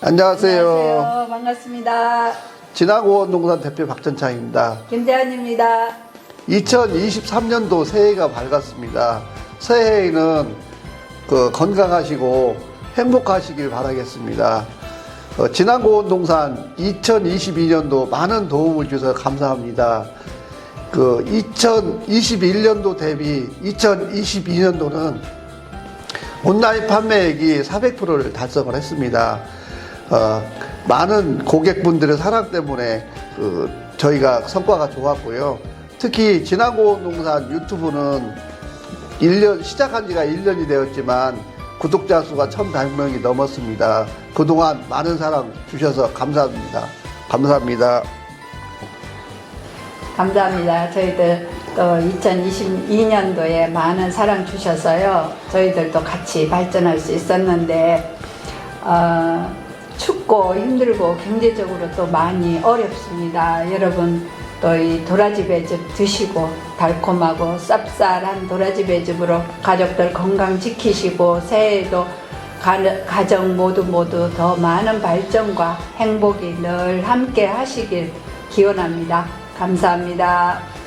안녕하세요. 안녕하세요. 반갑습니다. 진화고원농산 대표 박전창입니다. 김대한입니다. 2023년도 새해가 밝았습니다. 새해에는 그 건강하시고 행복하시길 바라겠습니다. 어, 진화고원농산 2022년도 많은 도움을 주셔서 감사합니다. 그 2021년도 대비 2022년도는 온라인 판매액이 400%를 달성을 했습니다. 어, 많은 고객분들의 사랑 때문에 그 저희가 성과가 좋았고요. 특히 진화고 농산 유튜브는 1년 시작한 지가 1년이 되었지만 구독자 수가 1,100명이 넘었습니다. 그동안 많은 사랑 주셔서 감사합니다. 감사합니다. 감사합니다. 저희들 또 2022년도에 많은 사랑 주셔서요. 저희들도 같이 발전할 수 있었는데, 어, 춥고 힘들고 경제적으로 또 많이 어렵습니다. 여러분 또 이 도라지 배즙 드시고 달콤하고 쌉쌀한 도라지 배즙으로 가족들 건강 지키시고 새해에도 가, 가정 모두 모두 더 많은 발전과 행복이 늘 함께 하시길 기원합니다. 감사합니다.